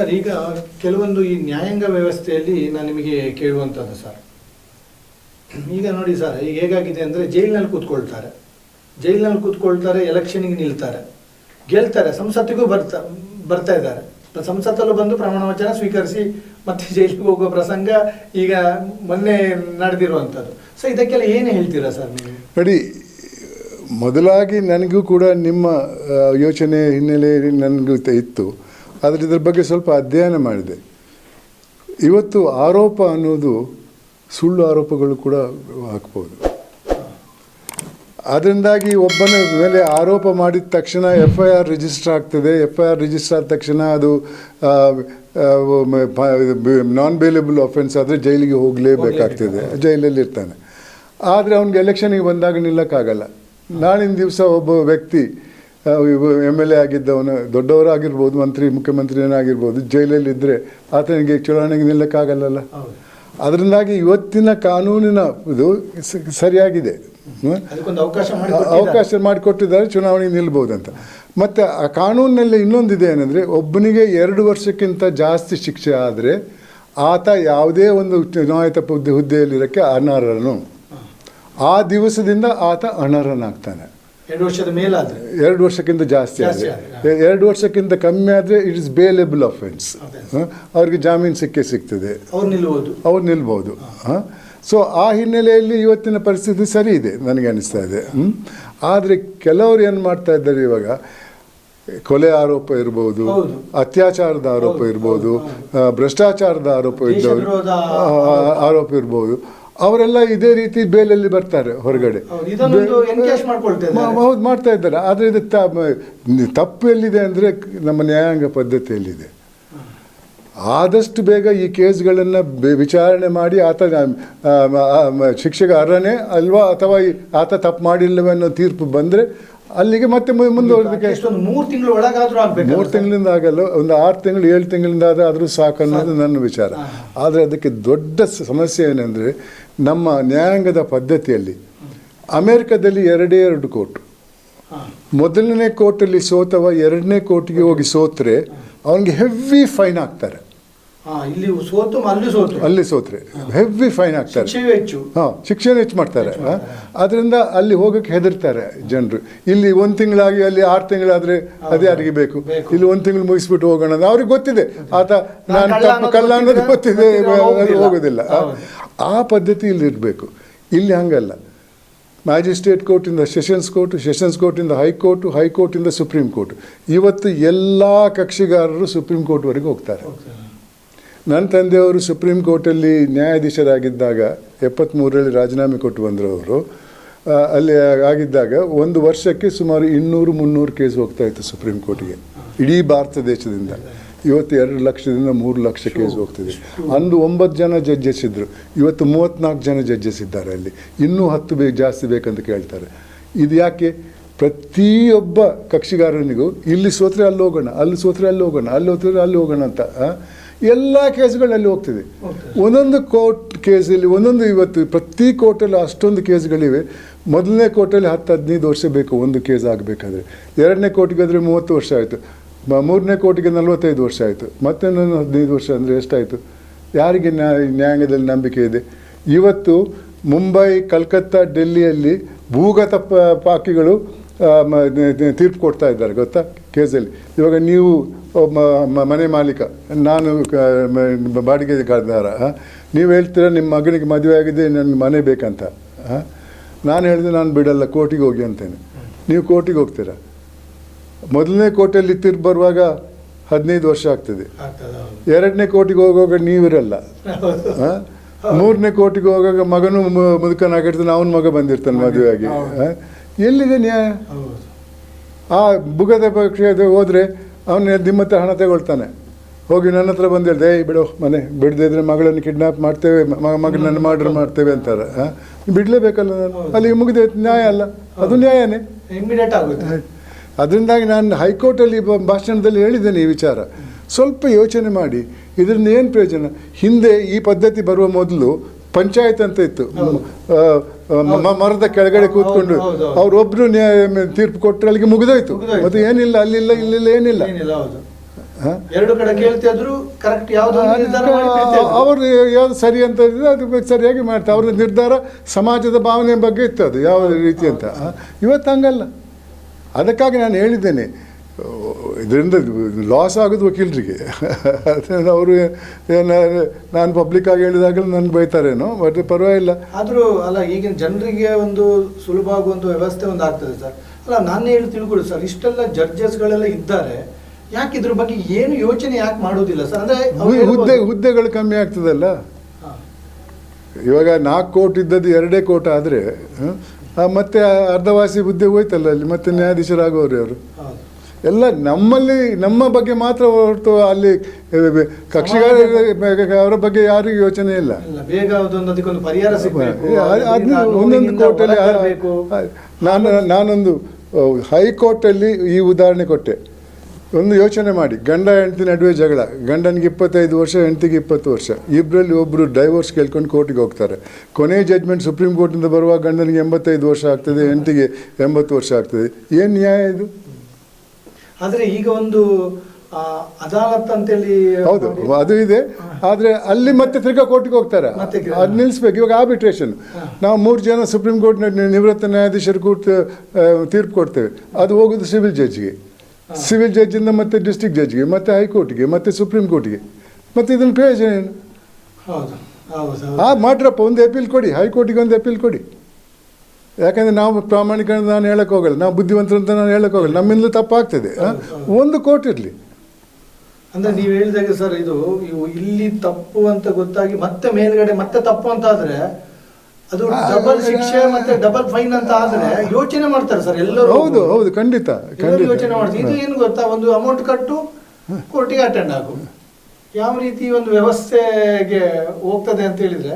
Sir, ಈಗ ಕೆಲವೊಂದು ಈ ನ್ಯಾಯಾಂಗ ವ್ಯವಸ್ಥೆಯಲ್ಲಿ ನಾನು ನಿಮಗೆ ಕೇಳುವಂಥದ್ದು ಸರ್. ಈಗ ನೋಡಿ ಸರ್, ಈಗ ಹೇಗಾಗಿದೆ ಅಂದರೆ ಜೈಲಿನಲ್ಲಿ ಕೂತ್ಕೊಳ್ತಾರೆ. ಜೈಲಿನಲ್ಲಿ ಕೂತ್ಕೊಳ್ತಾರೆ, ಎಲೆಕ್ಷನಿಗೆ ನಿಲ್ತಾರೆ. ಗೆಲ್ತಾರೆ, ಸಂಸತ್ತಿಗೂ ಬರ್ತಾ ಬರ್ತಾ ಇದ್ದಾರೆ. ಸಂಸತ್ತಲ್ಲೂ ಬಂದು ಪ್ರಮಾಣ ವಚನ ಸ್ವೀಕರಿಸಿ ಮತ್ತೆ ಜೈಲಿಗೆ ಹೋಗುವ ಪ್ರಸಂಗ ಈಗ ಮೊನ್ನೆ ನಡೆದಿರುವಂಥದ್ದು. ಸೊ ಇದಕ್ಕೆಲ್ಲ ಏನು ಹೇಳ್ತೀರಾ ಸರ್ ನೀವು? ನೋಡಿ, ಮೊದಲಾಗಿ ನನಗೂ ಕೂಡ ನಿಮ್ಮ ಯೋಚನೆ ಹಿನ್ನೆಲೆಯಲ್ಲಿ ನನಗೂ ಇತ್ತು. ಆದರೆ ಇದರ ಬಗ್ಗೆ ಸ್ವಲ್ಪ ಅಧ್ಯಯನ ಮಾಡಿದೆ. ಇವತ್ತು ಆರೋಪ ಅನ್ನೋದು ಸುಳ್ಳು ಆರೋಪಗಳು ಕೂಡ ಹಾಕ್ಬೋದು. ಅದರಿಂದಾಗಿ ಒಬ್ಬನ ಮೇಲೆ ಆರೋಪ ಮಾಡಿದ ತಕ್ಷಣ ಎಫ್ ಐ ಆರ್ ರಿಜಿಸ್ಟರ್ ಆಗ್ತದೆ. ಎಫ್ ಐ ಆರ್ ರಿಜಿಸ್ಟರ್ ಆದ ತಕ್ಷಣ ಅದು ನಾನ್ ಬೇಲೇಬಲ್ ಅಫೆನ್ಸ್ ಆದರೆ ಜೈಲಿಗೆ ಹೋಗಲೇಬೇಕಾಗ್ತದೆ. ಜೈಲಲ್ಲಿ ಇರ್ತಾನೆ. ಆದರೆ ಅವ್ನಿಗೆ ಎಲೆಕ್ಷನಿಗೆ ಬಂದಾಗ ನಿಲ್ಲಕ್ಕಾಗಲ್ಲ. ನಾಳಿನ ದಿವಸ ಒಬ್ಬ ವ್ಯಕ್ತಿ ಎಂ ಎಲ್ ಎ ಆಗಿದ್ದವನು ದೊಡ್ಡವರಾಗಿರ್ಬೋದು ಮಂತ್ರಿ ಮುಖ್ಯಮಂತ್ರಿಯನ್ನಾಗಿರ್ಬೋದು ಜೈಲಲ್ಲಿ ಜೈಲಲ್ಲಿದ್ದರೆ ಆತನಿಗೆ ಚುನಾವಣೆಗೆ ನಿಲ್ಲಕ್ಕಾಗಲ್ಲಲ್ಲ? ಅದರಿಂದಾಗಿ ಇವತ್ತಿನ ಕಾನೂನಿನ ಇದು ಸರಿಯಾಗಿದೆ. ಅವಕಾಶ ಮಾಡಿ ಅವಕಾಶ ಮಾಡಿಕೊಟ್ಟಿದ್ದಾರೆ ಚುನಾವಣೆಗೆ ನಿಲ್ಬೋದಂತ. ಮತ್ತು ಆ ಕಾನೂನಿನಲ್ಲಿ ಇನ್ನೊಂದಿದೆ ಏನಂದರೆ ಒಬ್ಬನಿಗೆ ಎರಡು ವರ್ಷಕ್ಕಿಂತ ಜಾಸ್ತಿ ಶಿಕ್ಷೆ ಆದರೆ ಆತ ಯಾವುದೇ ಒಂದು ಚುನಾಯಿತ ಹುದ್ದೆ ಹುದ್ದೆಯಲ್ಲಿರೋಕ್ಕೆ ಅನರ್ಹನು. ಆ ದಿವಸದಿಂದ ಆತ ಅನರ್ಹನಾಗ್ತಾನೆ. ಎರಡು ವರ್ಷದ ಮೇಲಾದ್ರೆ? ಎರಡು ವರ್ಷಕ್ಕಿಂತ ಜಾಸ್ತಿ ಜಾಸ್ತಿ ಆದರೆ ಎರಡು ವರ್ಷಕ್ಕಿಂತ ಕಮ್ಮಿ ಆದರೆ ಇಟ್ ಇಸ್ ಬೇಲೇಬಲ್ ಅಫೆನ್ಸ್ ಅವ್ರಿಗೆ ಜಾಮೀನು ಸಿಕ್ಕೇ ಸಿಗ್ತದೆ. ಅವ್ರು ನಿಲ್ಬೋದು. ಅವ್ರು ನಿಲ್ಬೋದು. ಸೊ ಆ ಹಿನ್ನೆಲೆಯಲ್ಲಿ ಇವತ್ತಿನ ಪರಿಸ್ಥಿತಿ ಸರಿ ಇದೆ ನನಗೆ ಅನಿಸ್ತಾ ಇದೆ. ಆದರೆ ಕೆಲವರು ಏನು ಮಾಡ್ತಾ ಇದ್ದಾರೆ ಇವಾಗ? ಕೊಲೆ ಆರೋಪ ಇರ್ಬೋದು. ಅತ್ಯಾಚಾರದ ಆರೋಪ ಇರ್ಬೋದು ಭ್ರಷ್ಟಾಚಾರದ ಆರೋಪ ಇದ್ದವರು ಆರೋಪ ಇರ್ಬೋದು. ಅವರೆಲ್ಲ ಇದೇ ರೀತಿ ಬೇಲಲ್ಲಿ ಬರ್ತಾರೆ ಹೊರಗಡೆ. ಹೌದು, ಮಾಡ್ತಾ ಇದ್ದಾರೆ. ಆದರೆ ಇದು ತಪ್ಪು ಎಲ್ಲಿದೆ ಅಂದರೆ ನಮ್ಮ ನ್ಯಾಯಾಂಗ ಪದ್ಧತಿಯಲ್ಲಿದೆ. ಆದಷ್ಟು ಬೇಗ ಈ ಕೇಸ್ಗಳನ್ನು ವಿಚಾರಣೆ ಮಾಡಿ ಆತ ಶಿಕ್ಷೆಗೆ ಅರ್ಹನೇ ಅಲ್ವಾ ಅಥವಾ ಆತ ತಪ್ಪು ಮಾಡಿಲ್ಲವೇ ಅನ್ನೋ ತೀರ್ಪು ಬಂದರೆ ಅಲ್ಲಿಗೆ ಮತ್ತೆ ಮುಂದುವರೆದಕ್ಕೆ ಮೂರು ತಿಂಗಳು ಒಳಗಾದರೂ ಆಗ್ಬೇಕು ಮೂರು ತಿಂಗಳಿಂದ ಆಗಲ್ಲ ಒಂದು ಆರು ತಿಂಗಳು ಏಳು ತಿಂಗಳಿಂದ ಆದ್ರೆ ಆದರೂ ಸಾಕು. ಅನ್ನೋದು ನನ್ನ ವಿಚಾರ. ಆದರೆ ಅದಕ್ಕೆ ದೊಡ್ಡ ಸಮಸ್ಯೆ ಏನಂದರೆ ನಮ್ಮ ನ್ಯಾಯಾಂಗದ ಪದ್ಧತಿಯಲ್ಲಿ ಅಮೇರಿಕದಲ್ಲಿ ಎರಡೇ ಎರಡು ಕೋರ್ಟ್. ಮೊದಲನೇ ಕೋರ್ಟಲ್ಲಿ ಸೋತವ ಎರಡನೇ ಕೋರ್ಟ್ಗೆ ಹೋಗಿ ಸೋತ್ರೆ ಅವನಿಗೆ ಹೆವಿ ಫೈನ್ ಆಗ್ತಾರೆ ಅಲ್ಲಿ ಸೋತು. ಅಲ್ಲಿ ಸೋತ್ರೆ. ಹೆವಿ ಫೈನ್ ಆಗ್ತಾರೆ ಹಾಂ ಶಿಕ್ಷಣ ಹೆಚ್ಚು ಮಾಡ್ತಾರೆ. ಅದರಿಂದ ಅಲ್ಲಿ ಹೋಗಕ್ಕೆ ಹೆದರ್ತಾರೆ ಜನರು. ಇಲ್ಲಿ ಒಂದು ತಿಂಗಳಾಗಿ ಅಲ್ಲಿ ಆರು ತಿಂಗಳಾದ್ರೆ ಅದೇ ಯಾರಿಗೆ ಬೇಕು. ಇಲ್ಲಿ ಒಂದು ತಿಂಗಳು ಮುಗಿಸ್ಬಿಟ್ಟು ಹೋಗೋಣ ಅಂತ ಅವ್ರಿಗೆ ಗೊತ್ತಿದೆ. ಆತ ನಾನ್ ಕಲ್ಲ ಅನ್ನೋದು ಗೊತ್ತಿದೆ, ಹೋಗುದಿಲ್ಲ. ಆ ಪದ್ಧತಿ ಇಲ್ಲಿ ಇರಬೇಕು. ಇಲ್ಲಿ ಹಂಗಲ್ಲ. ಮ್ಯಾಜಿಸ್ಟ್ರೇಟ್ ಕೋರ್ಟಿಂದ ಸೆಷನ್ಸ್ ಕೋರ್ಟ್, ಸೆಷನ್ಸ್ ಕೋರ್ಟಿಂದ ಹೈಕೋರ್ಟು ಹೈಕೋರ್ಟಿಂದ ಸುಪ್ರೀಂ ಕೋರ್ಟ್. ಇವತ್ತು ಎಲ್ಲ ಕಕ್ಷಿಗಾರರು ಸುಪ್ರೀಂ ಕೋರ್ಟ್ವರೆಗೆ ಹೋಗ್ತಾರೆ. ನನ್ನ ತಂದೆಯವರು ಸುಪ್ರೀಂ ಕೋರ್ಟಲ್ಲಿ ನ್ಯಾಯಾಧೀಶರಾಗಿದ್ದಾಗ ಎಪ್ಪತ್ತ್ಮೂರರಲ್ಲಿ ರಾಜೀನಾಮೆ ಕೊಟ್ಟು ಬಂದರು ಅವರು ಅಲ್ಲಿ ಆಗಿದ್ದಾಗ ಒಂದು ವರ್ಷಕ್ಕೆ ಸುಮಾರು ಇನ್ನೂರು ಮುನ್ನೂರು ಕೇಸ್ ಹೋಗ್ತಾ ಇತ್ತು ಸುಪ್ರೀಂ ಕೋರ್ಟಿಗೆ. ಇಡೀ ಭಾರತ ದೇಶದಿಂದ. ಇವತ್ತು ಎರಡು ಲಕ್ಷದಿಂದ ಮೂರು ಲಕ್ಷ ಕೇಸ್ ಹೋಗ್ತಿದೆ. ಅಂದು ಒಂಬತ್ತು ಜನ ಜಡ್ಜಸ್ ಇದ್ದರು ಇವತ್ತು ಮೂವತ್ತ್ನಾಲ್ಕು ಜನ ಜಡ್ಜಸ್ ಇದ್ದಾರೆ ಅಲ್ಲಿ. ಇನ್ನೂ ಹತ್ತು ಬೇಕು ಜಾಸ್ತಿ ಬೇಕಂತ ಕೇಳ್ತಾರೆ. ಇದು ಯಾಕೆ? ಪ್ರತಿಯೊಬ್ಬ ಕಕ್ಷಿಗಾರನಿಗೂ ಇಲ್ಲಿ ಸೋತ್ರೆ ಅಲ್ಲಿ ಹೋಗೋಣ ಅಲ್ಲಿ ಸೋತ್ರೆ ಅಲ್ಲಿ ಹೋಗೋಣ ಅಲ್ಲಿ ಹೋತ್ರೆ ಅಲ್ಲಿ ಹೋಗೋಣ ಅಂತ ಎಲ್ಲ ಎಲ್ಲ ಕೇಸ್ಗಳಲ್ಲಿ ಹೋಗ್ತಿದೆ. ಒಂದೊಂದು ಕೋರ್ಟ್ ಕೇಸಲ್ಲಿ ಒಂದೊಂದು ಇವತ್ತು ಪ್ರತಿ ಕೋರ್ಟಲ್ಲಿ ಅಷ್ಟೊಂದು ಕೇಸ್ಗಳಿವೆ. ಮೊದಲನೇ ಕೋರ್ಟಲ್ಲಿ ಹತ್ತು ಹದಿನೈದು ವರ್ಷ ಬೇಕು ಒಂದು ಕೇಸ್ ಆಗಬೇಕಾದ್ರೆ. ಎರಡನೇ ಕೋರ್ಟಿಗೆ ಆದರೆ ಮೂವತ್ತು ವರ್ಷ ಆಯಿತು. ಮೂರನೇ ಕೋಟಿಗೆ ನಲವತ್ತೈದು ವರ್ಷ ಆಯಿತು. ಮತ್ತೆ ನಾನು ಹದಿನೈದು ವರ್ಷ ಅಂದರೆ ಎಷ್ಟಾಯಿತು? ಯಾರಿಗೆ ನ್ಯಾಯ ನ್ಯಾಯಾಂಗದಲ್ಲಿ ನಂಬಿಕೆ ಇದೆ? ಇವತ್ತು ಮುಂಬೈ, ಕಲ್ಕತ್ತಾ, ಡೆಲ್ಲಿಯಲ್ಲಿ ಭೂಗತ ಪಾಕಿಗಳು ತೀರ್ಪು ಕೊಡ್ತಾ ಇದ್ದಾರೆ, ಗೊತ್ತಾ? ಕೇಸಲ್ಲಿ. ಇವಾಗ ನೀವು ಮನೆ ಮಾಲೀಕ, ನಾನು ಬಾಡಿಗೆ ಮ- ಬಾಡಿಗೆದಾರ ನೀವು ಹೇಳ್ತೀರ ನಿಮ್ಮ ಮಗನಿಗೆ ಮದುವೆ ಆಗಿದೆ ನನಗೆ ಮನೆ ಬೇಕಂತ? ನಾನು ಹೇಳಿದೆ ನಾನು ಬಿಡಲ್ಲ ಕೋರ್ಟಿಗೆ ಹೋಗಿ ಅಂತೇನೆ. ನೀವು ಕೋರ್ಟಿಗೆ ಹೋಗ್ತೀರಾ? ಮೊದಲನೇ ಕೋಟೆಯಲ್ಲಿ ತೀರ್ಪು ಬರುವಾಗ ಹದಿನೈದು ವರ್ಷ ಆಗ್ತದೆ. ಎರಡನೇ ಕೋಟಿಗೆ ಹೋಗುವಾಗ ನೀವಿರಲ್ಲ. ಮೂರನೇ ಕೋಟಿಗೆ ಹೋಗುವಾಗ ಮಗನು ಮುದುಕನಾಗಿರ್ತಾನೆ ಅವನ ಮಗ ಬಂದಿರ್ತಾನೆ ಮದುವೆಯಾಗಿ? ಎಲ್ಲಿದೆ ನ್ಯಾಯ? ಆ ಬುಗದ ಪಕ್ಷದ ಹೋದರೆ ಅವನ ನಿಮ್ಮ ಹತ್ರ ಹಣ ತಗೊಳ್ತಾನೆ. ಹೋಗಿ ನನ್ನ ಹತ್ರ ಬಂದು ಹೇಳ್ದೆ ಏಯ್ ಬಿಡು ಮನೆ ಬಿಡದೆ ಇದ್ರೆ ಮಗಳನ್ನು ಕಿಡ್ನಾಪ್ ಮಾಡ್ತೇವೆ ಮಗನನ್ನು ಮರ್ಡರ್ ಮಾಡ್ತೇವೆ ಅಂತಾರೆ? ಬಿಡಲೇಬೇಕಲ್ಲ ನಾನು? ಅಲ್ಲಿಗೆ ಮುಗಿದ ನ್ಯಾಯ ಅಲ್ಲ. ಅದು ನ್ಯಾಯನೇ. ಇಮಿಡಿಯೇಟ್ ಆಗುತ್ತೆ. ಅದರಿಂದಾಗಿ ನಾನು ಹೈಕೋರ್ಟಲ್ಲಿ ಭಾಷಣದಲ್ಲಿ ಹೇಳಿದ್ದೇನೆ ಈ ವಿಚಾರ. ಸ್ವಲ್ಪ ಯೋಚನೆ ಮಾಡಿ. ಇದರಿಂದ ಏನು ಪ್ರಯೋಜನ? ಹಿಂದೆ ಈ ಪದ್ಧತಿ ಬರುವ ಮೊದಲು ಪಂಚಾಯತ್ ಅಂತ ಇತ್ತು. ಮರದ ಕೆಳಗಡೆ ಕೂತ್ಕೊಂಡು ಅವರೊಬ್ಬರು ತೀರ್ಪು ಕೊಟ್ಟರೆ ಅಲ್ಲಿಗೆ ಮುಗಿದೋಯ್ತು. ಮತ್ತು ಏನಿಲ್ಲ ಅಲ್ಲಿಲ್ಲ ಇಲ್ಲಿಲ್ಲ ಏನಿಲ್ಲ. ಎರಡು ಕಡೆ ಕೇಳ್ತಿದ್ರು ಕರೆಕ್ಟ್. ಅವರು ಯಾವ್ದು ಸರಿ ಅಂತ ಇದ್ರೆ ಅದು ಸರಿಯಾಗಿ ಮಾಡ್ತಾರೆ. ಅವ್ರ ನಿರ್ಧಾರ ಸಮಾಜದ ಭಾವನೆ ಬಗ್ಗೆ ಇತ್ತು ಅದು ಯಾವ ರೀತಿ ಅಂತ? ಇವತ್ತು ಹಂಗಲ್ಲ. ಅದಕ್ಕಾಗಿ ನಾನು ಹೇಳಿದ್ದೇನೆ ಇದರಿಂದ ಲಾಸ್ ಆಗೋದು ವಕೀಲರಿಗೆ. ಅವರು ನಾನು ಪಬ್ಲಿಕ್ ಆಗಿ ಹೇಳಿದಾಗಲೂ ನನ್ನ ಬೈತಾರೇನೋ ಬಟ್ ಪರವಾಗಿಲ್ಲ. ಆದರೂ ಅಲ್ಲ ಈಗಿನ ಜನರಿಗೆ ಒಂದು ಸುಲಭ ಆಗುವಂಥ ವ್ಯವಸ್ಥೆ ಒಂದು ಆಗ್ತದೆ ಸರ್. ಅಲ್ಲ ನಾನು ಹೇಳಿ ತಿಳ್ಕೊಳ್ಳಿ ಸರ್ ಇಷ್ಟೆಲ್ಲ ಜಡ್ಜಸ್ಗಳೆಲ್ಲ ಇದ್ದಾರೆ. ಯಾಕೆ ಇದ್ರ ಬಗ್ಗೆ ಏನು ಯೋಚನೆ ಯಾಕೆ ಮಾಡೋದಿಲ್ಲ ಸರ್? ಅಂದರೆ ಅವ್ರು ಹುದ್ದೆ ಹುದ್ದೆಗಳು ಕಮ್ಮಿ ಆಗ್ತದಲ್ಲ. ಇವಾಗ ನಾಲ್ಕು ಕೋಟ್ ಇದ್ದದ್ದು ಎರಡೇ ಕೋಟ ಆದರೆ ಮತ್ತೆ ಅರ್ಧವಾಸಿ ಬುದ್ಧಿ ಹೋಯ್ತಲ್ಲ ಅಲ್ಲಿ ಮತ್ತೆ ನ್ಯಾಯಾಧೀಶರಾಗೋರು ಅವರು. ಎಲ್ಲ ನಮ್ಮಲ್ಲಿ ನಮ್ಮ ಬಗ್ಗೆ ಮಾತ್ರ ಹೊರತು ಅಲ್ಲಿ ಕಕ್ಷಿಗಾರ ಅವರ ಬಗ್ಗೆ ಯಾರಿಗೂ ಯೋಚನೆ ಇಲ್ಲ. ಬೇಗ ಪರಿಹಾರ ಒಂದೊಂದು ಕೋರ್ಟಲ್ಲಿ ನಾನು ನಾನೊಂದು ಹೈಕೋರ್ಟಲ್ಲಿ ಈ ಉದಾಹರಣೆ ಕೊಟ್ಟೆ. ಒಂದು ಯೋಚನೆ ಮಾಡಿ. ಗಂಡ ಹೆಂಡತಿ ನಡುವೆ ಜಗಳ. ಗಂಡನಿಗೆ ಇಪ್ಪತ್ತೈದು ವರ್ಷ ಹೆಂಡತಿಗೆ ಇಪ್ಪತ್ತು ವರ್ಷ. ಇಬ್ಬರಲ್ಲಿ ಒಬ್ಬರು ಡೈವೋರ್ಸ್ ಕೇಳ್ಕೊಂಡು ಕೋರ್ಟಿಗೆ ಹೋಗ್ತಾರೆ. ಕೊನೆ ಜಡ್ಜ್ಮೆಂಟ್ ಸುಪ್ರೀಂ ಕೋರ್ಟಿಂದ ಬರುವ ಗಂಡನಿಗೆ ಎಂಬತ್ತೈದು ವರ್ಷ ಆಗ್ತದೆ ಹೆಂಡತಿಗೆ ಎಂಬತ್ತು ವರ್ಷ ಆಗ್ತದೆ. ಏನು ನ್ಯಾಯ ಇದು? ಆದರೆ ಈಗ ಒಂದು ಅದಾಲತ್ ಅಂತೇಳಿ ಹೌದು ಅದು ಇದೆ. ಆದರೆ ಅಲ್ಲಿ ಮತ್ತೆ ತಿರ್ಗಾ ಕೋರ್ಟಿಗೆ ಹೋಗ್ತಾರೆ. ಅದು ನಿಲ್ಲಿಸ್ಬೇಕು ಇವಾಗ ಆರ್ಬಿಟ್ರೇಷನ್ ನಾವು ಮೂರು ಜನ ಸುಪ್ರೀಂ ಕೋರ್ಟ್ನ ನಿವೃತ್ತ ನ್ಯಾಯಾಧೀಶರು ಕೂತು ತೀರ್ಪು ಕೊಡ್ತೇವೆ. ಅದು ಹೋಗೋದು ಸಿವಿಲ್ ಜಡ್ಜ್ಗೆ. ಸಿವಿಲ್ ಜಡ್ಜಿಂದ ಮತ್ತೆ ಡಿಸ್ಟ್ರಿಕ್ಟ್ ಜಡ್ಜ್ಗೆ ಮತ್ತೆ ಹೈಕೋರ್ಟ್ಗೆ ಮತ್ತೆ ಸುಪ್ರೀಂ ಕೋರ್ಟ್ಗೆ. ಮತ್ತೆ ಇದನ್ನು ಪ್ರಯೋಜನ ಏನು? ಹೌದು ಹೌದು ಮಾಡ್ರಪ್ಪ ಒಂದು ಅಪೀಲ್ ಕೊಡಿ ಹೈಕೋರ್ಟಿಗೆ ಒಂದು ಅಪೀಲ್ ಕೊಡಿ. ಯಾಕಂದರೆ ನಾವು ಪ್ರಾಮಾಣಿಕ ನಾನು ಹೇಳಕ್ಕೆ ಹೋಗಲ್ಲ ನಾವು ಬುದ್ಧಿವಂತರು ಅಂತ ನಾನು ಹೇಳಕ್ಕೆ ಹೋಗಲ್ಲ ನಮ್ಮಿಂದ ತಪ್ಪಾಗ್ತದೆ. ಒಂದು ಕೋರ್ಟ್ ಇರಲಿ. ಅಂದ್ರೆ ನೀವು ಹೇಳಿದಾಗ ಸರ್ ಇದು ಇಲ್ಲಿ ತಪ್ಪು ಅಂತ ಗೊತ್ತಾಗಿ ಮತ್ತೆ ಮೇಲ್ಗಡೆ ಮತ್ತೆ ತಪ್ಪು ಅಂತ ಆದ್ರೆ ಅದು ಡಬಲ್ ಶಿಕ್ಷೆ ಮತ್ತೆ ಡಬಲ್ ಫೈನ್ ಅಂತ ಆದ್ರೆ ಯೋಚನೆ ಮಾಡ್ತಾರೆ ಸರ್ ಎಲ್ಲರೂ. ಹೌದು ಹೌದು ಖಂಡಿತ ಖಂಡಿತ. ಯೋಚನೆ ಮಾಡ್ತಾರೆ ಇದು ಏನು ಗೊತ್ತಾ? ಒಂದು ಅಮೌಂಟ್ ಕಟ್ಟು ಕೋರ್ಟಿಗೆ ಅಟೆಂಡ್ ಆಗು. ಯಾವ ರೀತಿ ಒಂದು ವ್ಯವಸ್ಥೆಗೆ ಹೋಗ್ತದೆ ಅಂತ ಹೇಳಿದ್ರೆ